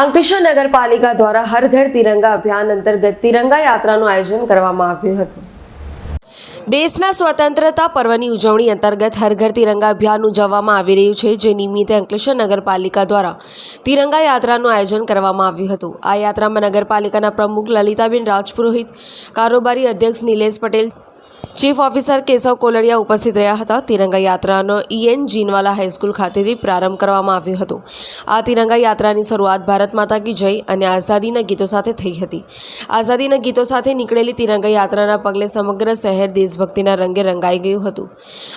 અંકલેશ્વર નગરપાલિકા દ્વારા હર ઘર તિરંગા અભિયાન અંતર્ગત તિરંગા યાત્રાનું આયોજન કરવામાં આવ્યું હતું. દેશના સ્વતંત્રતા પર્વની ઉજવણી અંતર્ગત હર ઘર તિરંગા અભિયાન ઉજવવામાં આવી રહ્યું છે, જે નિમિત્તે અંકલેશ્વર નગરપાલિકા દ્વારા તિરંગા યાત્રાનું આયોજન કરવામાં આવ્યું હતું. આ યાત્રામાં નગરપાલિકાના પ્રમુખ લલિતાબેન રાજપુરોહિત, કારોબારી અધ્યક્ષ નિલેશ પટેલ ચીફ ઓફિસર કેશવ કોલડિયા ઉપસ્થિત રહ્યા હતા. તિરંગા યાત્રાનો ઈએન જીનવાલા હાઈસ્કૂલ ખાતેથી પ્રારંભ કરવામાં આવ્યો હતો. આ તિરંગા યાત્રાની શરૂઆત ભારત માતા કી જય અને આઝાદીના ગીતો સાથે થઈ હતી. આઝાદીના ગીતો સાથે નીકળેલી તિરંગા યાત્રાના પગલે સમગ્ર શહેર દેશભક્તિના રંગે રંગાઈ ગયું હતું.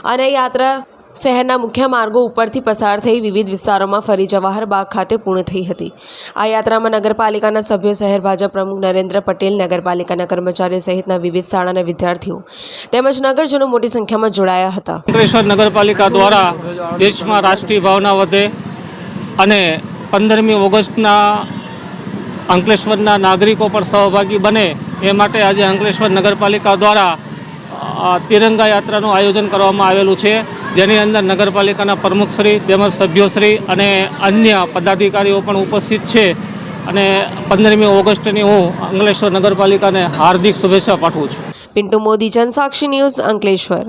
અને યાત્રા શહેરના મુખ્ય માર્ગો ઉપરથી પસાર થઈ વિવિધ વિસ્તારોમાં ફરી જવાહર બાગ ખાતે પૂર્ણ થઈ હતી. આ યાત્રામાં નગરપાલિકાના સભ્યો શહેર ભાજપ પ્રમુખ નરેન્દ્ર પટેલ, નગરપાલિકાના કર્મચારીઓ સહિતના વિવિધ શાળાના વિદ્યાર્થીઓ તેમજ નગરજનો મોટી સંખ્યામાં જોડાયા હતા. અંકલેશ્વર નગરપાલિકા દ્વારા દેશમાં રાષ્ટ્રીય ભાવના વધે અને પંદરમી ઓગસ્ટના અંકલેશ્વરના નાગરિકો પણ સહભાગી બને એ માટે આજે અંકલેશ્વર નગરપાલિકા દ્વારા તિરંગા યાત્રાનું આયોજન કરવામાં આવેલું છે. જેની અંદર નગરપાલિકાના પ્રમુખશ્રી તેમજ સભ્યોશ્રી અને અન્ય પદાધિકારીઓ પણ ઉપસ્થિત છે. અને પંદરમી ઓગસ્ટની હું અંકલેશ્વર નગરપાલિકાને હાર્દિક શુભેચ્છા પાઠવું છું. પિન્ટુ મોદી, જનસાક્ષી ન્યૂઝ અંકલેશ્વર.